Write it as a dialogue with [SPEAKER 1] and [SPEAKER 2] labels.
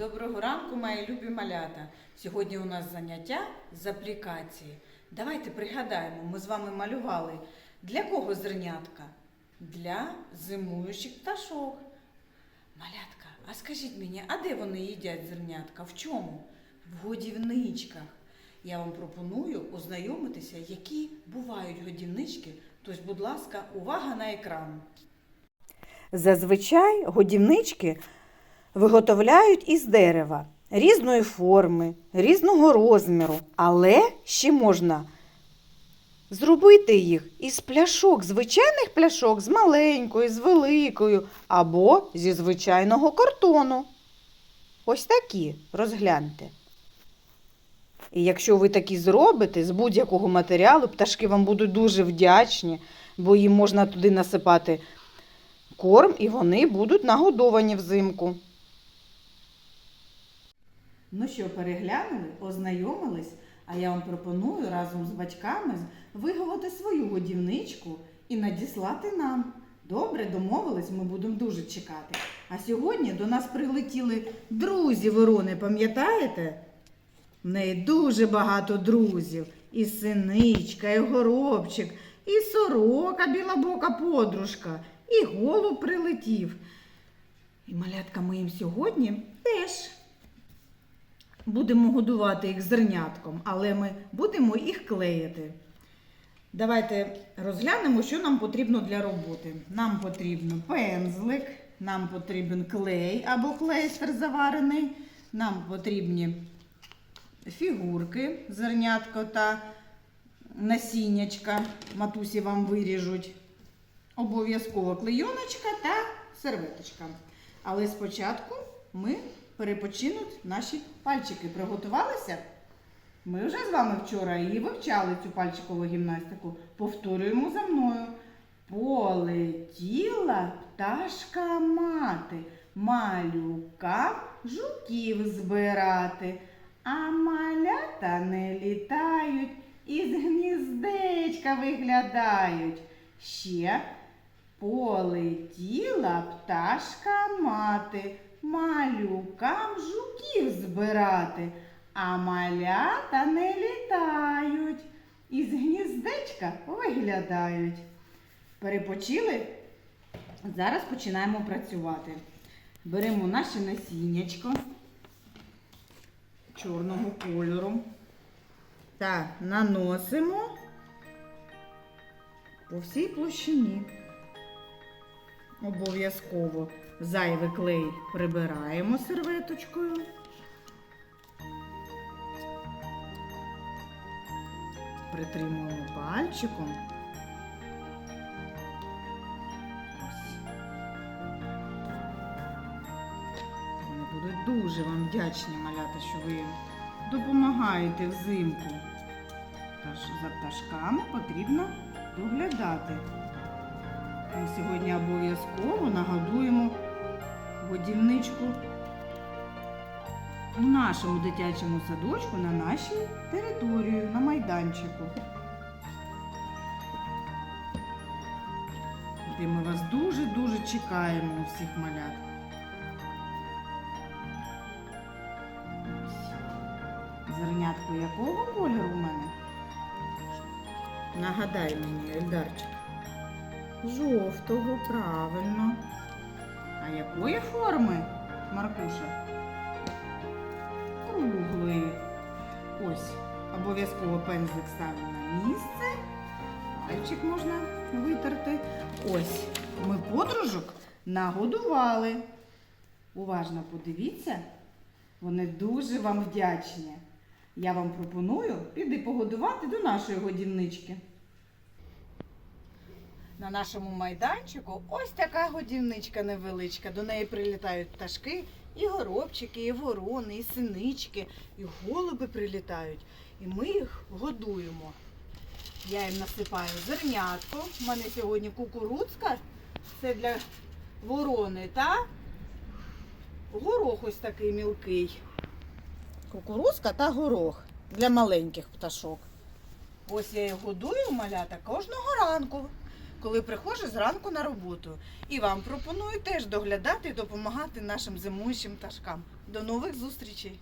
[SPEAKER 1] Доброго ранку, мої любі малята. Сьогодні у нас заняття з аплікації. Давайте пригадаємо, ми з вами малювали для кого зернятка? Для зимуючих пташок. Малятка, а скажіть мені, а де вони їдять зернятка? В чому? В годівничках. Я вам пропоную ознайомитися, які бувають годівнички. Тож, будь ласка, увага на екран. Зазвичай годівнички виготовляють із дерева різної форми, різного розміру, але ще можна зробити їх із пляшок, звичайних пляшок з маленькою, з великою або зі звичайного картону. Ось такі, розгляньте. І якщо ви такі зробите з будь-якого матеріалу, пташки вам будуть дуже вдячні, бо їм можна туди насипати корм, і вони будуть нагодовані взимку. Ну що, переглянули, ознайомились, а я вам пропоную разом з батьками виголоти свою годівничку і надіслати нам. Добре, домовились, ми будемо дуже чекати. А сьогодні до нас прилетіли друзі ворони, пам'ятаєте? В неї дуже багато друзів. І синичка, і горобчик, і сорока, білобока подружка, і голуб прилетів. І малятка ми їм сьогодні теж будемо годувати їх зернятком, але ми будемо їх клеїти. Давайте розглянемо, що нам потрібно для роботи. Нам потрібен пензлик, нам потрібен клей або клейстер заварений, нам потрібні фігурки, зернятко та насіннячка. Матусі вам виріжуть. Обов'язково клейоночка та серветочка. Але спочатку ми перепочинуть наші пальчики. Приготувалися? Ми вже з вами вчора і вивчали цю пальчикову гімнастику. Повторюємо за мною. Полетіла пташка мати, малюка жуків збирати, а малята не літають, із гніздечка виглядають. Ще полетіла пташка мати, малюкам жуків збирати, а малята не літають, із гніздечка виглядають. Перепочили? Зараз починаємо працювати. Беремо наше насіннячко чорного кольору та наносимо по всій площині. Обов'язково зайвий клей прибираємо серветочкою. Притримуємо пальчиком. Ось. Вони будуть дуже вам вдячні, малята, що ви допомагаєте взимку. Тож за пташками потрібно доглядати. Ми сьогодні обов'язково нагодуємо годівничку у нашому дитячому садочку на нашій території, на майданчику. Де ми вас дуже-дуже чекаємо у всіх малят. Ось. Зернятко якого кольору у мене? Нагадай мені, Ельдарчик. Жовтого, правильно. А якої форми, Маркуша? Круглої. Ось, обов'язково пензлик ставимо на місце. Пальчик можна витерти. Ось, ми подружок нагодували. Уважно подивіться, вони дуже вам вдячні. Я вам пропоную піти погодувати до нашої годівнички. На нашому майданчику ось така годівничка невеличка. До неї прилітають пташки, і горобчики, і ворони, і синички, і голуби прилітають. І ми їх годуємо. Я їм насипаю зернятко. У мене сьогодні кукурудзка, це для ворони, та горох ось такий мілкий. Кукурузка та горох для маленьких пташок. Ось я їх годую малята кожного ранку. Коли приходжу зранку на роботу. І вам пропоную теж доглядати і допомагати нашим зимуючим пташкам. До нових зустрічей!